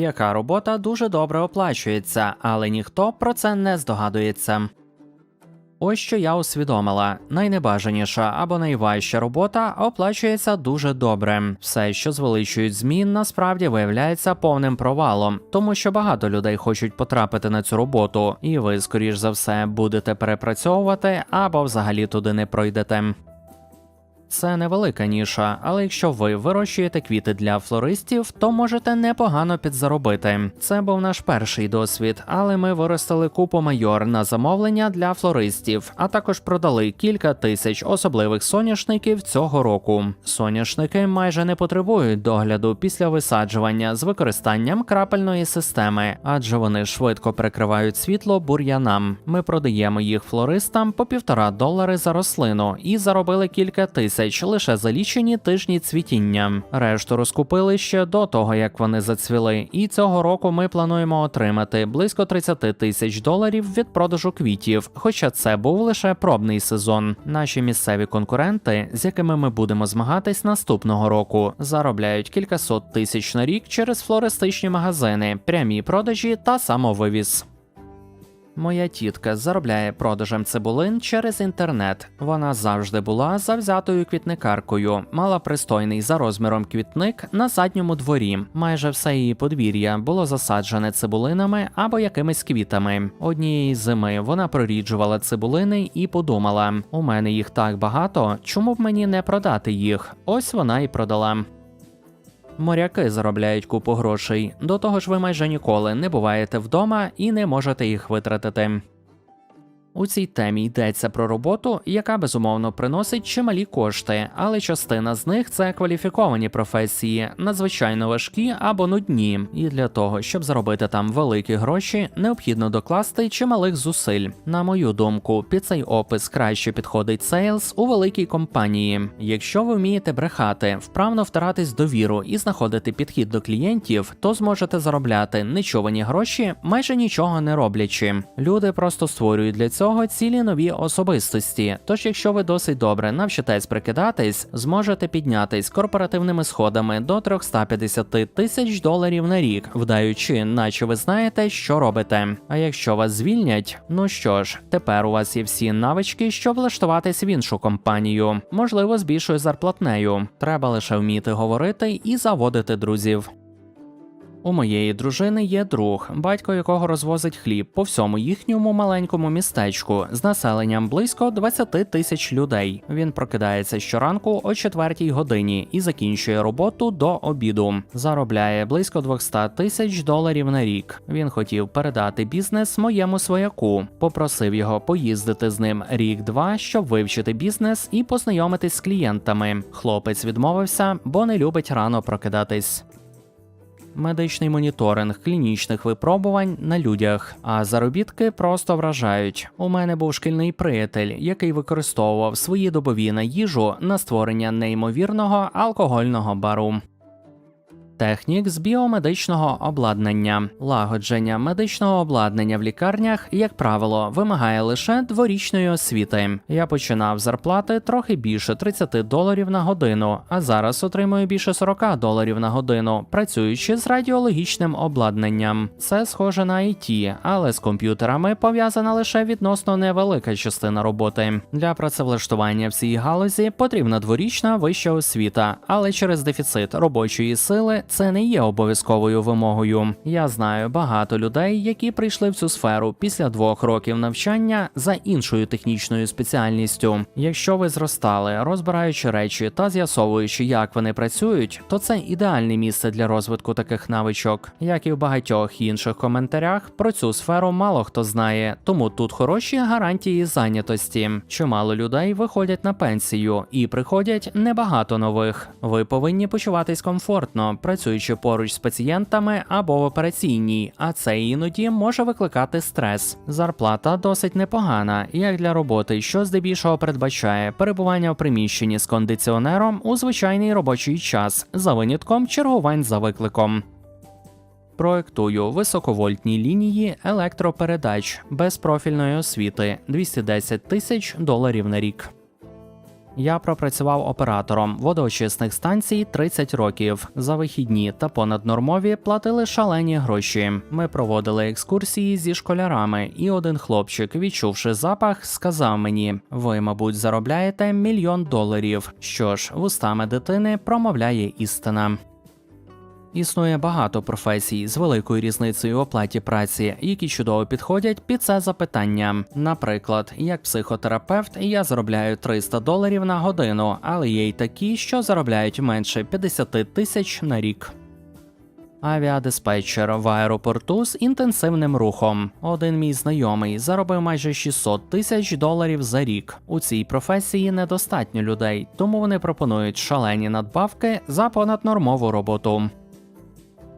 яка робота дуже добре оплачується, але ніхто про це не здогадується. Ось що я усвідомила: найнебажаніша або найважча робота оплачується дуже добре. Все, що звеличують змін, насправді виявляється повним провалом, тому що багато людей хочуть потрапити на цю роботу, і ви, скоріш за все, будете перепрацьовувати або взагалі туди не пройдете. Це невелика ніша, але якщо ви вирощуєте квіти для флористів, то можете непогано підзаробити. Це був наш перший досвід, але ми виростили купу майор на замовлення для флористів, а також продали кілька тисяч особливих соняшників цього року. Соняшники майже не потребують догляду після висаджування з використанням крапельної системи, адже вони швидко перекривають світло бур'янам. Ми продаємо їх флористам по півтора долари за рослину і заробили кілька тисяч лише за лічені тижні цвітіння. Решту розкупили ще до того, як вони зацвіли. І цього року ми плануємо отримати близько 30 тисяч доларів від продажу квітів. Хоча це був лише пробний сезон. Наші місцеві конкуренти, з якими ми будемо змагатись наступного року, заробляють кількасот тисяч на рік через флористичні магазини, прямі продажі та самовивіз. Моя тітка заробляє продажем цибулин через інтернет. Вона завжди була завзятою квітникаркою, мала пристойний за розміром квітник на задньому дворі. Майже все її подвір'я було засаджене цибулинами або якимись квітами. Однієї зими вона проріджувала цибулини і подумала: у мене їх так багато, чому б мені не продати їх? Ось вона і продала. Моряки заробляють купу грошей. До того ж, ви майже ніколи не буваєте вдома і не можете їх витратити. У цій темі йдеться про роботу, яка безумовно приносить чималі кошти, але частина з них це кваліфіковані професії, надзвичайно важкі або нудні. І для того, щоб заробити там великі гроші, необхідно докласти чималих зусиль. На мою думку, під цей опис краще підходить сейлс у великій компанії. Якщо ви вмієте брехати, вправно втиратись довіру і знаходити підхід до клієнтів, то зможете заробляти нечувані гроші, майже нічого не роблячи. Люди просто створюють для цього цілі нові особистості. Тож, якщо ви досить добре навчитесь прикидатись, зможете піднятись корпоративними сходами до 350 тисяч доларів на рік, вдаючи, наче ви знаєте, що робите. А якщо вас звільнять, ну що ж, тепер у вас є всі навички, щоб влаштуватись в іншу компанію, можливо, з більшою зарплатнею. Треба лише вміти говорити і заводити друзів. У моєї дружини є друг, батько якого розвозить хліб по всьому їхньому маленькому містечку з населенням близько 20 тисяч людей. Він прокидається щоранку о 4 годині і закінчує роботу до обіду. Заробляє близько 200 тисяч доларів на рік. Він хотів передати бізнес моєму свояку, попросив його поїздити з ним рік-два, щоб вивчити бізнес і познайомитись з клієнтами. Хлопець відмовився, бо не любить рано прокидатись медичний моніторинг клінічних випробувань на людях, а заробітки просто вражають. У мене був шкільний приятель, який використовував свої добові на їжу на створення неймовірного алкогольного бару. Технік з біомедичного обладнання. Лагодження медичного обладнання в лікарнях, як правило, вимагає лише дворічної освіти. Я починав зарплати трохи більше 30 доларів на годину, а зараз отримую більше 40 доларів на годину, працюючи з радіологічним обладнанням. Це схоже на IT, але з комп'ютерами пов'язана лише відносно невелика частина роботи. Для працевлаштування в цій галузі потрібна дворічна вища освіта, але через дефіцит робочої сили це не є обов'язковою вимогою. Я знаю багато людей, які прийшли в цю сферу після двох років навчання за іншою технічною спеціальністю. Якщо ви зростали, розбираючи речі та з'ясовуючи, як вони працюють, то це ідеальне місце для розвитку таких навичок. Як і в багатьох інших коментарях, про цю сферу мало хто знає, тому тут хороші гарантії зайнятості. Чимало людей виходять на пенсію і приходять небагато нових. Ви повинні почуватись комфортно, працюючи поруч з пацієнтами або в операційній, а це іноді може викликати стрес. Зарплата досить непогана, як для роботи, що здебільшого передбачає перебування в приміщенні з кондиціонером у звичайний робочий час, за винятком чергувань за викликом. Проектую високовольтні лінії електропередач без профільної освіти 210 тисяч доларів на рік. Я пропрацював оператором водоочисних станцій 30 років. За вихідні та понаднормові платили шалені гроші. Ми проводили екскурсії зі школярами, і один хлопчик, відчувши запах, сказав мені: Ви, мабуть, заробляєте мільйон доларів. Що ж, вустами дитини промовляє істина. Існує багато професій з великою різницею у оплаті праці, які чудово підходять під це запитання. Наприклад, як психотерапевт я заробляю 300 доларів на годину, але є й такі, що заробляють менше 50 тисяч на рік. Авіадиспетчер в аеропорту з інтенсивним рухом. Один мій знайомий заробив майже 600 тисяч доларів за рік. У цій професії недостатньо людей, тому вони пропонують шалені надбавки за понаднормову роботу.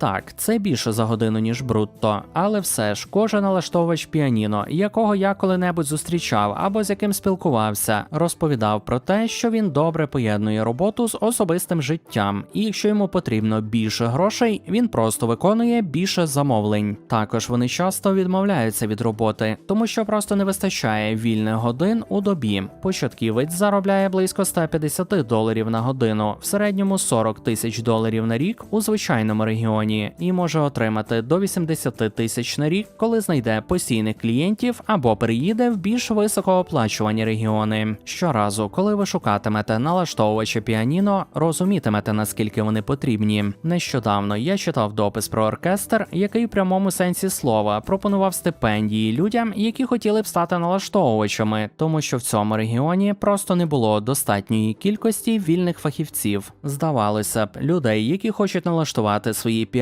Так, це більше за годину, ніж брутто, але все ж кожен налаштовувач піаніно, якого я коли-небудь зустрічав або з яким спілкувався, розповідав про те, що він добре поєднує роботу з особистим життям, і якщо йому потрібно більше грошей, він просто виконує більше замовлень. Також вони часто відмовляються від роботи, тому що просто не вистачає вільних годин у добі. Початківець заробляє близько 150 доларів на годину, в середньому 40 тисяч доларів на рік у звичайному регіоні і може отримати до 80 тисяч на рік, коли знайде постійних клієнтів або переїде в більш високооплачувані регіони. Щоразу, коли ви шукатимете налаштовувача піаніно, розумітимете наскільки вони потрібні. Нещодавно я читав допис про оркестр, який в прямому сенсі слова пропонував стипендії людям, які хотіли б стати налаштовувачами, тому що в цьому регіоні просто не було достатньої кількості вільних фахівців. Здавалося б, людей, які хочуть налаштувати свої піаніно,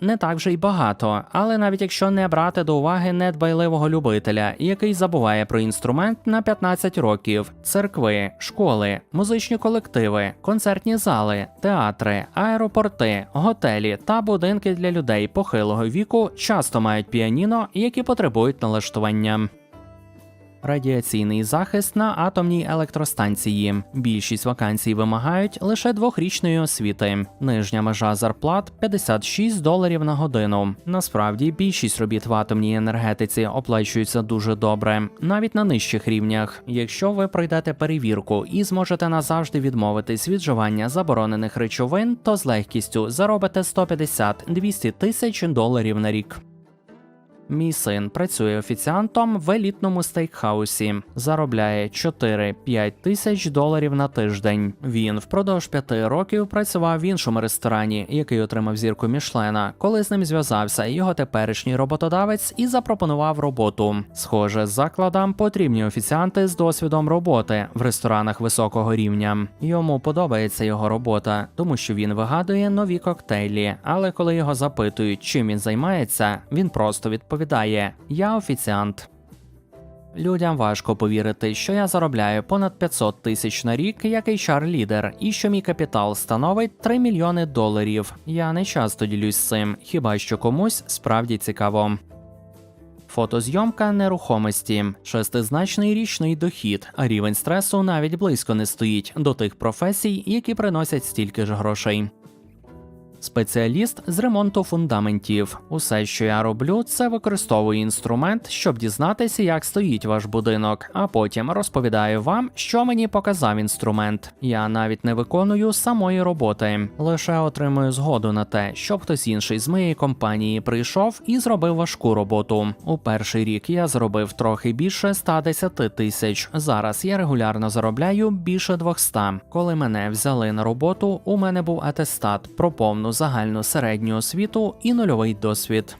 не так вже й багато, але навіть якщо не брати до уваги недбайливого любителя, який забуває про інструмент на 15 років, церкви, школи, музичні колективи, концертні зали, театри, аеропорти, готелі та будинки для людей похилого віку часто мають піаніно, які потребують налаштування. Радіаційний захист на атомній електростанції. Більшість вакансій вимагають лише двохрічної освіти. Нижня межа зарплат 56 доларів на годину. Насправді більшість робіт в атомній енергетиці оплачуються дуже добре, навіть на нижчих рівнях. Якщо ви пройдете перевірку і зможете назавжди відмовитись від вживання заборонених речовин, то з легкістю заробите 150-200 тисяч доларів на рік. Мій син працює офіціантом в елітному стейкхаусі, заробляє 4-5 тисяч доларів на тиждень. Він впродовж п'яти років працював в іншому ресторані, який отримав зірку Мішлена. Коли з ним зв'язався його теперішній роботодавець і запропонував роботу. Схоже, закладам потрібні офіціанти з досвідом роботи в ресторанах високого рівня. Йому подобається його робота, тому що він вигадує нові коктейлі. Але коли його запитують, чим він займається, він просто відповідає: Я офіціант. Людям важко повірити, що я заробляю понад 500 тисяч на рік як hr лідер і що мій капітал становить 3 мільйони доларів. Я не часто ділюсь цим, хіба що комусь справді цікаво. Фотозйомка нерухомості, шестизначний річний дохід, а рівень стресу навіть близько не стоїть до тих професій, які приносять стільки ж грошей. Спеціаліст з ремонту фундаментів. Усе, що я роблю, це використовую інструмент, щоб дізнатися, як стоїть ваш будинок, а потім розповідаю вам, що мені показав інструмент. Я навіть не виконую самої роботи, лише отримую згоду на те, щоб хтось інший з моєї компанії прийшов і зробив важку роботу. У перший рік я зробив трохи більше 110 тисяч. Зараз я регулярно заробляю більше 200. Коли мене взяли на роботу, у мене був атестат про повну загальну середню освіту і нульовий досвід.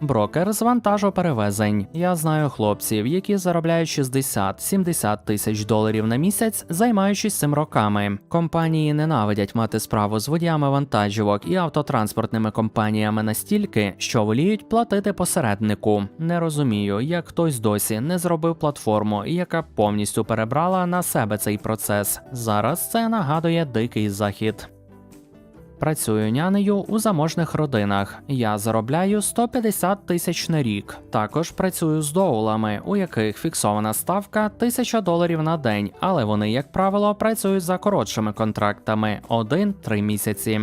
Брокер з вантажоперевезень. Я знаю хлопців, які заробляють 60-70 тисяч доларів на місяць, займаючись цим роками. Компанії ненавидять мати справу з водіями вантажівок і автотранспортними компаніями настільки, що воліють платити посереднику. Не розумію, як хтось досі не зробив платформу, яка повністю перебрала на себе цей процес. Зараз це нагадує дикий захід. Працюю нянею у заможних родинах. Я заробляю 150 тисяч на рік. Також працюю з доулами, у яких фіксована ставка 1000 доларів на день, але вони, як правило, працюють за коротшими контрактами 1-3 місяці.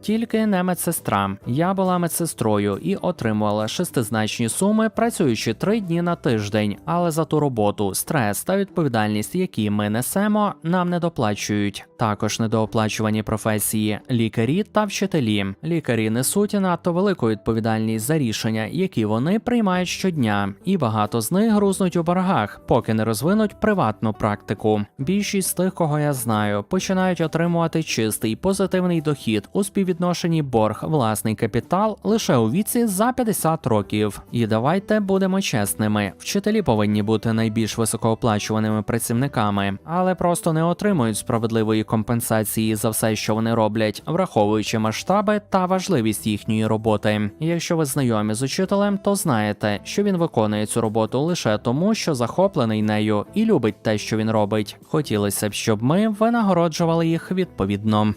Тільки не медсестра. Я була медсестрою і отримувала шестизначні суми, працюючи три дні на тиждень. Але за ту роботу, стрес та відповідальність, які ми несемо, нам не доплачують. Також недооплачувані професії лікарі та вчителі. Лікарі несуть надто велику відповідальність за рішення, які вони приймають щодня, і багато з них грузнуть у боргах, поки не розвинуть приватну практику. Більшість з тих, кого я знаю, починають отримувати чистий позитивний дохід у співвідношенні борг власний капітал лише у віці за 50 років. І давайте будемо чесними: вчителі повинні бути найбільш високооплачуваними працівниками, але просто не отримують справедливої компенсації за все, що вони роблять, враховуючи масштаби та важливість їхньої роботи. Якщо ви знайомі з учителем, то знаєте, що він виконує цю роботу лише тому, що захоплений нею і любить те, що він робить. Хотілося б, щоб ми винагороджували їх відповідно.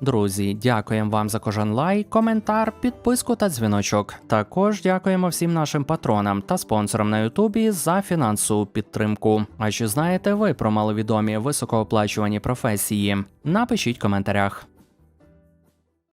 Друзі, дякуємо вам за кожен лайк, коментар, підписку та дзвіночок. Також дякуємо всім нашим патронам та спонсорам на Ютубі за фінансову підтримку. А чи знаєте ви про маловідомі високооплачувані професії? Напишіть в коментарях.